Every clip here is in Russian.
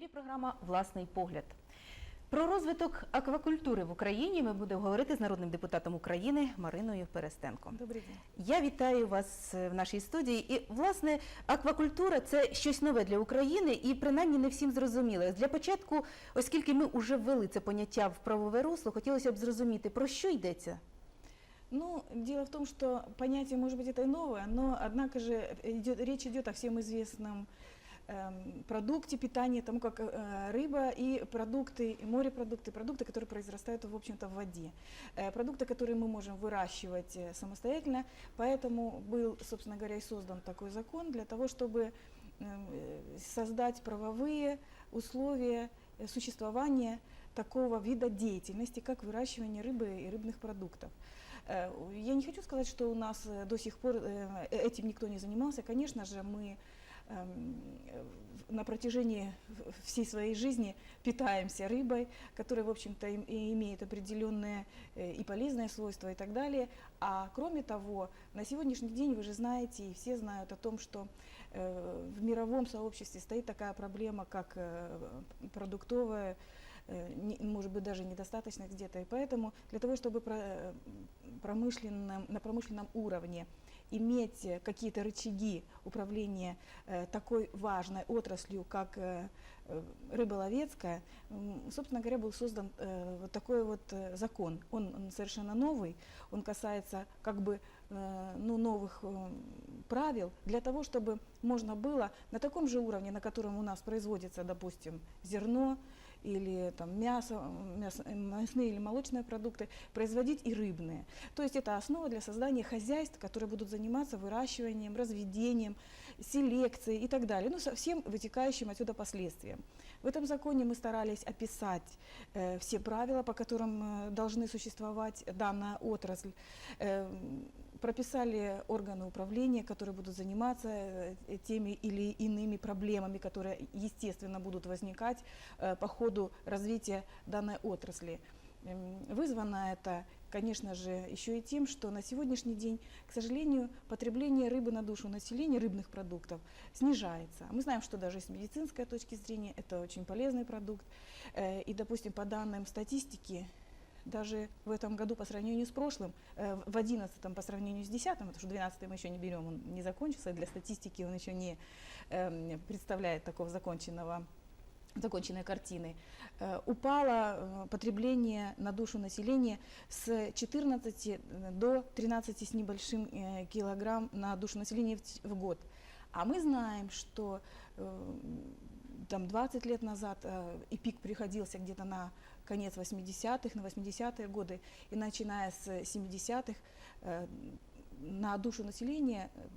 ефірі програма Власний погляд. Про розвиток аквакультури в Україні ми будемо говорити з народним депутатом України Мариною Перестенко. Добрий день. Я вітаю вас е, в нашій студії. І власне аквакультура це щось нове для України, і принаймні не всім зрозуміло. Для початку, оскільки ми вже ввели це поняття в правове русло, хотілося б зрозуміти, про що йдеться. Ну, дело в том, что понятие, может быть, это и новое, но, однако же, идет, речь идет о всем известном эм, продукте питания, тому как э, рыба и продукты, и морепродукты, продукты, которые произрастают, в общем-то, в воде. Э, продукты, которые мы можем выращивать э, самостоятельно, поэтому был, собственно говоря, и создан такой закон для того, чтобы эм, создать правовые условия существования такого вида деятельности, как выращивание рыбы и рыбных продуктов. Я не хочу сказать, что у нас до сих пор этим никто не занимался. Конечно же, мы эм, на протяжении всей своей жизни питаемся рыбой, которая, в общем-то, имеет определенные э, и полезные свойства и так далее. А кроме того, на сегодняшний день вы же знаете, и все знают о том, что э, в мировом сообществе стоит такая проблема, как э, продуктовая может быть, даже недостаточность где-то. И поэтому для того, чтобы про- промышленном, на промышленном уровне иметь э, какие-то рычаги управления э, такой важной отраслью, как э, рыболовецкая, собственно говоря, был создан вот такой вот закон. Он, совершенно новый, он касается как бы ну, новых правил для того, чтобы можно было на таком же уровне, на котором у нас производится, допустим, зерно или там, мясо, мясо, э, мясные или молочные продукты, производить и рыбные. То есть это основа для создания хозяйств, которые будут заниматься выращиванием, разведением, селекцией и так далее. Ну, со всем вытекающим отсюда последствиям. В этом законе мы старались описать э, все правила, по которым э, должны существовать данная отрасль. Э, прописали органы управления, которые будут заниматься э, теми или иными проблемами, которые, естественно, будут возникать э, по ходу развития данной отрасли. Эм, Вызвано это, конечно же, еще и тем, что на сегодняшний день, к сожалению, потребление рыбы на душу населения, рыбных продуктов, снижается. Мы знаем, что даже с медицинской точки зрения это очень полезный продукт. Э, И, допустим, по данным статистики, даже в этом году по сравнению с прошлым, э, в 11 по сравнению с 10 потому что 12 мы еще не берем, он не закончился, и для статистики он еще не эм, представляет такого законченного законченной картины, э, упало э, потребление на душу населения с 14 до 13 с небольшим килограмм на душу населения в год. А мы знаем, что там 20 лет назад э, и пик приходился где-то на конец 80-х, на 80-е годы, и начиная с 70-х э, на душу населения э,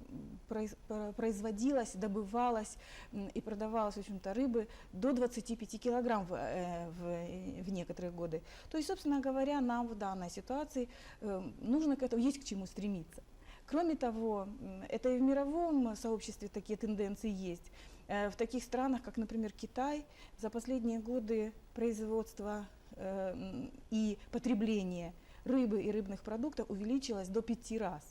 произ- про- производилось, добывалось м, и продавалось, в общем-то, рыбы до 25 килограмм в, э, в, в некоторые годы. То есть, собственно говоря, нам в данной ситуации э, нужно к этому, есть к чему стремиться. Кроме того, это и в мировом сообществе такие тенденции есть. Э, В таких странах, как, например, Китай, за последние годы производство э, и потребление рыбы и рыбных продуктов увеличилось до пяти раз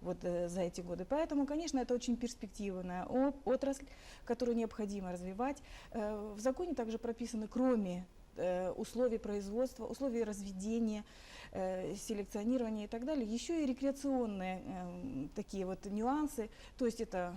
вот э, за эти годы. Поэтому, конечно, это очень перспективная отрасль, которую необходимо развивать. В законе также прописаны, кроме условий производства, условий разведения, селекционирования и так далее, еще и рекреационные такие вот нюансы. То есть это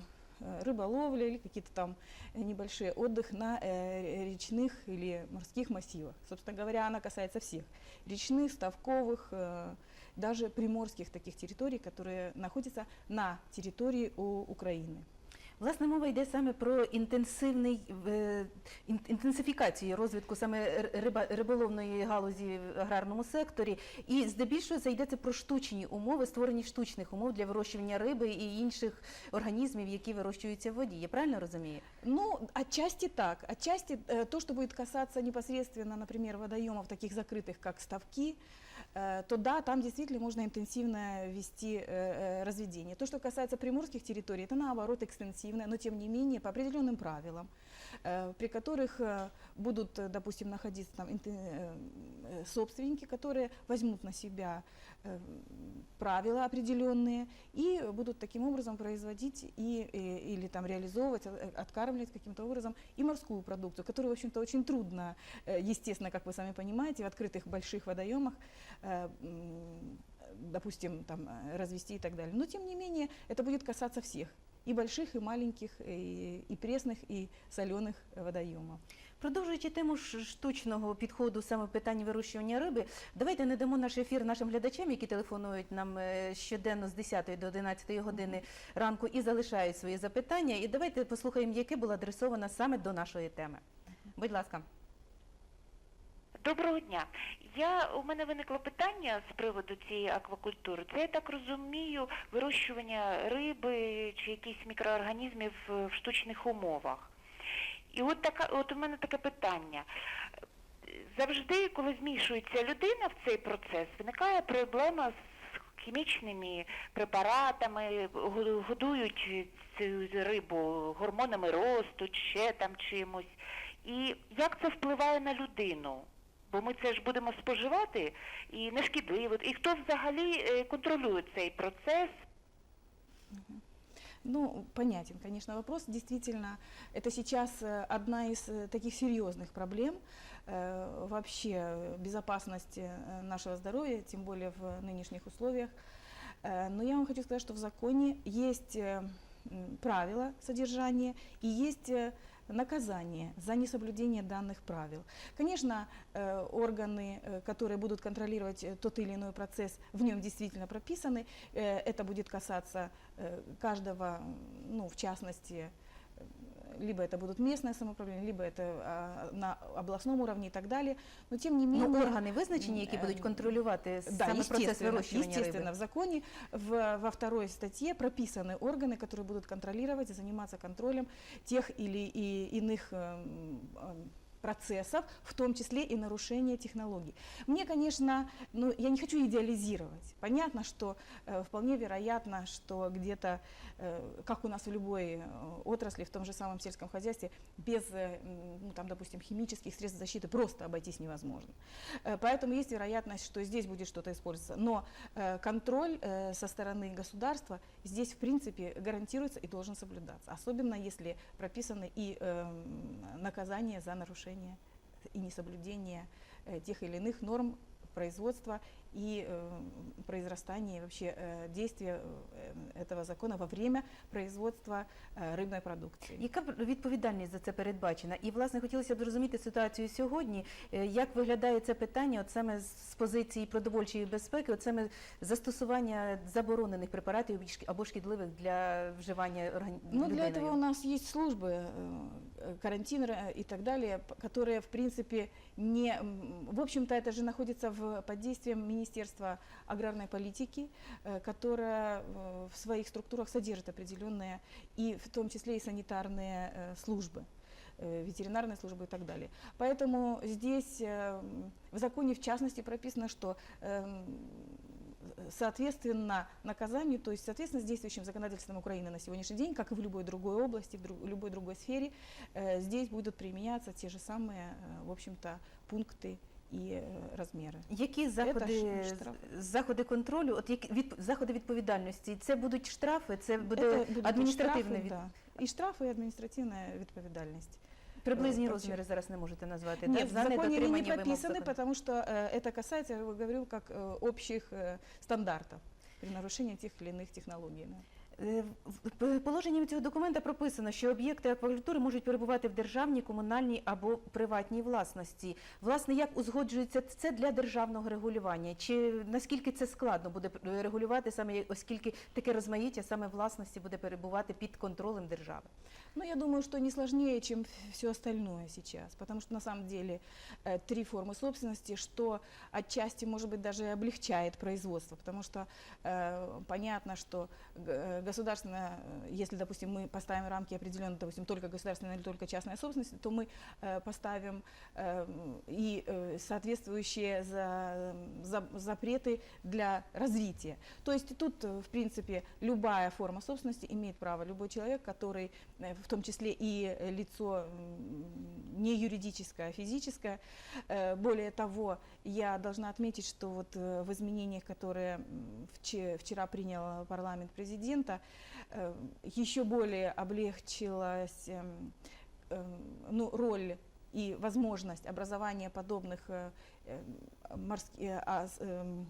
рыболовля или какие-то там э, небольшие отдых на э, речных или морских массивах. Собственно говоря, она касается всех речных, ставковых, э, даже приморских таких территорий, которые находятся на территории Украины. Власне, мова йде саме про інтенсивний е, ін- інтенсифікацію розвитку саме р- риба, риболовної галузі в аграрному секторі. І здебільшого це йдеться про штучні умови, створення штучних умов для вирощування риби і інших організмів, які вирощуються в воді. Я правильно розумію? Ну, отчасти так. Отчасти э, то, что будет касаться непосредственно, например, водоемов таких закрытых, как ставки, э, То да, там действительно можно интенсивно вести э, э, разведение. То, что касается приморских территорий, это наоборот экстенсивное, но тем не менее по определенным правилам. Э, при которых э, будут, э, допустим, находиться там собственники, которые возьмут на себя правила определенные и будут таким образом производить и, и- или там реализовывать, откармливать каким-то образом и морскую продукцию, которую, в общем-то, очень трудно, естественно, как вы сами понимаете, в открытых больших водоемах допустим, там, развести и так далее. Но, тем не менее, это будет касаться всех, и больших, и маленьких, и, и пресных, и соленых водоемов. Продовжуючи тему штучного підходу саме в питанні вирощування риби, давайте не дамо наш ефір нашим глядачам, які телефонують нам е, щоденно з 10 до 11 години ранку і залишають свої запитання. І давайте послухаємо, яке було адресовано саме до нашої теми. Будь ласка. Доброго дня. Я у мене виникло питання з приводу цієї аквакультури. Це я так розумію, вирощування риби чи якихось мікроорганізмів е, в штучних умовах. І от така, от у мене таке питання. Завжди, коли змішується людина в цей процес, виникає проблема з хімічними препаратами, годують цю рибу гормонами росту, ще там чимось. І як це впливає на людину? Бо ми це ж будемо споживати і нешкідливо. І хто взагалі е, контролює цей процес? Ну, понятен, конечно, вопрос. Действительно, это сейчас э, одна из э, таких серьезных проблем э, вообще э, безопасности э, нашего здоровья, тем более в нынешних условиях. Э, Но я вам хочу сказать, что в законе есть э, м, правила содержания и есть э, наказание за несоблюдение данных правил. Конечно, э, органы, э, которые будут контролировать э, тот или иной процесс, в нем действительно прописаны. Это будет касаться каждого, ну, в частности, либо это будут местное самоуправление, либо это а, на областном уровне и так далее. Но тем не менее... Ну, органи визначені, які будуть е, контролювати Да, саме процес естественно, вирощування естественно, риби. в законе в, во второй статье прописаны органы, которые будут контролировать и заниматься контролем тех или и иных эм, эм, процессов, в том числе и нарушения технологий. Мне, конечно, ну, я не хочу идеализировать. Понятно, что э, вполне вероятно, что где-то, э, как у нас в любой э, отрасли, в том же самом сельском хозяйстве, без, э, ну, там, допустим, химических средств защиты просто обойтись невозможно. Э, Поэтому есть вероятность, что здесь будет что-то использоваться. Но э, контроль э, со стороны государства здесь, в принципе, гарантируется и должен соблюдаться. Особенно если прописаны и эм, наказания за нарушение и несоблюдение э, тех или иных норм производства и э, произрастания и вообще э, действия э, этого закона во время производства э, рыбной продукции. Яка б відповідальність за це передбачена? І власне хотілося б зрозуміти ситуацію сьогодні. Е, Як виглядає це питання, от саме з позиції продовольчої безпеки, от саме застосування заборонених препаратів або шк- або шкідливих для вживання органі... Ну, для людиною? этого у нас есть службы, э, э, карантин э, и так далее, п- которые, в принципе, не... м, В общем-то, это же находится в, под действием Министерства аграрной политики, э, которое э, в своих структурах содержит определенные, и в том числе и санитарные э, службы ветеринарной службы и так далее. Поэтому здесь в законе в частности прописано, что эм, соответственно наказанию, то есть соответственно с действующим законодательством Украины на сегодняшний день, как и в любой другой области, в любой другой сфере, здесь будут применяться те же самые, в общем-то, пункты и э, размеры. Які заходи, ж штраф. заходи контролю, от які від, заходи відповідальності? Це будуть штрафи, це буде Это будут и адміністративне штрафы, від... да, и штрафы, и административная відповідальність. Приблизні Е, розміри зараз не можете назвати. Нет, так? в За законе они не недотримання вимог прописаны, закону. потому что э, это касается, я говорю, как э, общих э, стандартов при нарушении тех или иных технологий. да. Е, в- в Положенням цього документа прописано, що об'єкти аквакультури можуть перебувати в державній, комунальній або приватній власності. Власне, як узгоджується це для державного регулювання? Чи наскільки це складно буде е, регулювати саме, оскільки таке розмаїття саме власності буде перебувати під контролем держави? Ну, я думаю, что не сложнее, чем все остальное сейчас, потому что на самом деле э, три формы собственности, что отчасти, может быть, даже и облегчает производство, потому что э, понятно, что г- э, государственная, э, если, допустим, мы поставим рамки определенно, допустим, только государственная или только частная собственность, то мы э, поставим э, м, и э, соответствующие за- за- запреты для развития. То есть тут, в принципе, любая форма собственности имеет право, любой человек, который, в том числе и лицо не юридическое, а физическое. Более того, я должна отметить, что вот в изменениях, которые вчера принял парламент президента, э, еще более облегчилась эм, эм, ну, роль и возможность образования подобных э, э, морски- э, а, эм,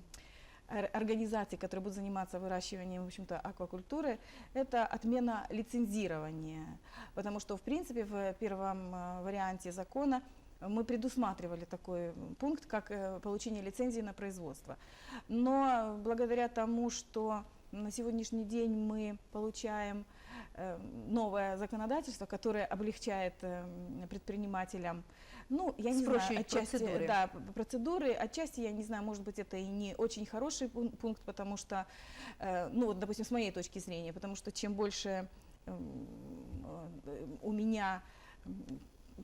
ор- организаций, которые будут заниматься выращиванием, в общем-то, аквакультуры, это отмена лицензирования. Потому что, в принципе, в первом варианте закона мы предусматривали такой пункт, как получение лицензии на производство. Но благодаря тому, что на сегодняшний день мы получаем э, новое законодательство, которое облегчает э, предпринимателям, ну, я не знаю, Спрощивает отчасти, процедуры. да, процедуры, отчасти, я не знаю, может быть, это и не очень хороший пун- пункт, потому что, э, ну, вот, допустим, с моей точки зрения, потому что чем больше м, э, у меня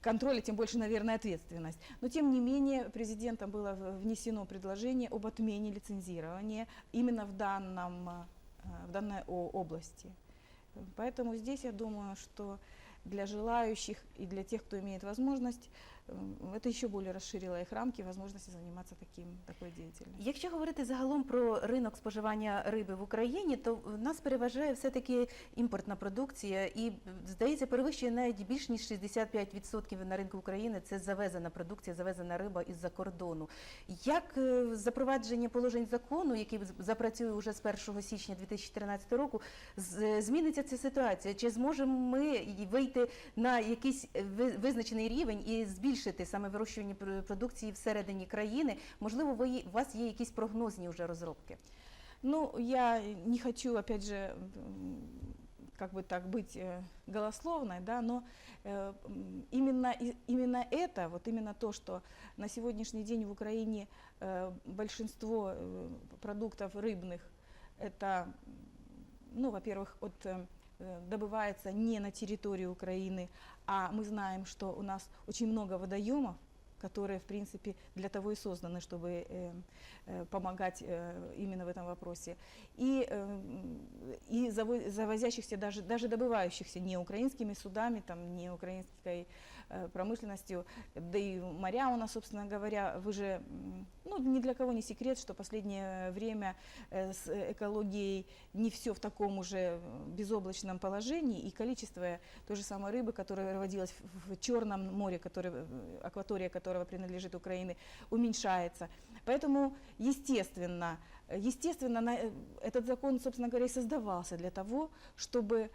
контроля, тем больше, наверное, ответственность. Но, тем не менее, президентом было внесено предложение об отмене лицензирования именно в, данном, э, в данной области. Поэтому здесь я думаю, что для желающих и для тех, кто имеет возможность, это еще более расширило их рамки возможности заниматься таким, такой деятельностью. Якщо говорити загалом про ринок споживання риби в Україні, то в нас переважає все-таки імпортна продукція і, здається, перевищує навіть більш ніж 65% на ринку України. Це завезена продукція, завезена риба із-за кордону. Як е, запровадження положень закону, який запрацює уже з 1 січня 2014 року, зміниться ця ситуація? Чи зможемо ми вийти на якийсь ви- визначений рівень і збільшити саме вирощування пр- продукції всередині країни? Можливо, ви, у вас є якісь прогнозні вже розробки? Ну, я не хочу, опять же, м, как бы так быть э, голословной, да, но э, м, именно, и- именно это, вот именно то, что на сегодняшний день в Украине э, большинство э, продуктов рыбных, это, м, ну, во-первых, от э, э, добывается не на территории Украины, а мы знаем, что у нас очень много водоемов, которые, в принципе, для того и созданы, чтобы э, э, помогать э, именно в этом вопросе. И, э, и заво- завозящихся, даже, даже добывающихся не украинскими судами, там, не украинской э, промышленностью, да и моря у нас, собственно говоря, вы же, ну, ни для кого не секрет, что последнее время э, с экологией не все в таком уже э, безоблачном положении, и количество той же самой рыбы, которая родилась в, Черном море, который, э, акватория которого принадлежит Украине, уменьшается. Поэтому, естественно, э, естественно, э, этот закон, собственно говоря, и создавался для того, чтобы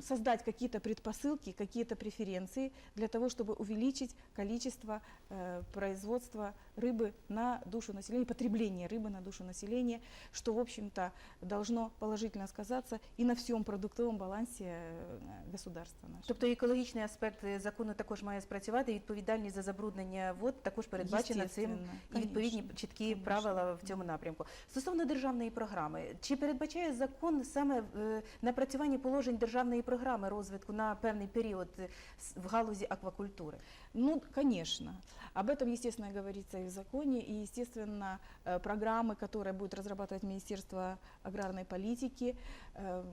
создать какие-то предпосылки, какие-то преференции для того, чтобы увеличить количество э, производства рыбы на душу населения, потребления рыбы на душу населения, что, в общем-то, должно положительно сказаться и на всем продуктовом балансе э, государства нашего. Тобто екологічний аспект е, закону також має спрацювати, і відповідальність за забруднення вод також передбачена цим Естественно, і відповідні конечно, чіткі конечно. правила в цьому напрямку. Стосовно державної програми, чи передбачає закон саме е, напрацювання положень державної програми розвитку на певний період в галузі аквакультури? Ну, конечно. Об этом, естественно, говорится и в законе, и, естественно, э, программы, которые будет разрабатывать Министерство аграрной политики, э,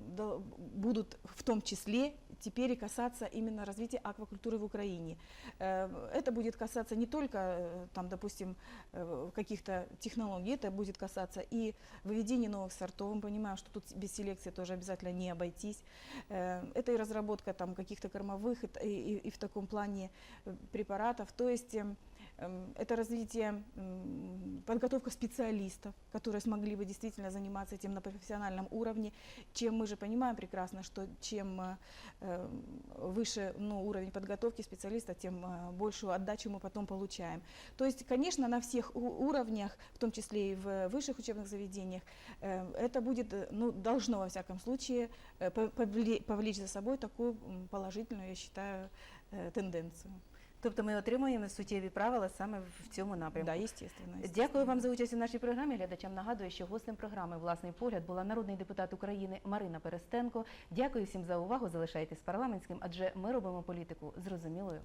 будут в том числе теперь и касаться именно развития аквакультуры в Украине. Э, Это будет касаться не только, там, допустим, каких-то технологий, это будет касаться и выведения новых сортов. Мы понимаем, что тут без селекции тоже обязательно не обойтись. Это и разработка там каких-то кормовых и, и- и- в таком плане препаратов. То есть эм, эм, это развитие, подготовка специалистов, которые смогли бы действительно заниматься этим на профессиональном уровне. Чем мы же понимаем прекрасно, что чем э, э, выше ну, уровень подготовки специалиста, тем э, большую отдачу мы потом получаем. То есть, конечно, на всех уровнях, в том числе и в высших учебных заведениях, э, это будет, ну, должно во всяком случае по- повле- повлечь за собой такую положительную, я считаю, тенденцию. Тобто ми отримуємо суттєві правила саме в цьому напрямку. Да, естественно. Дякую вам за участь у нашій програмі. Глядачам нагадую, що гостем програми Власний погляд була народний депутат України Марина Перестенко. Дякую всім за увагу. Залишайтесь парламентським, адже ми робимо політику зрозумілою.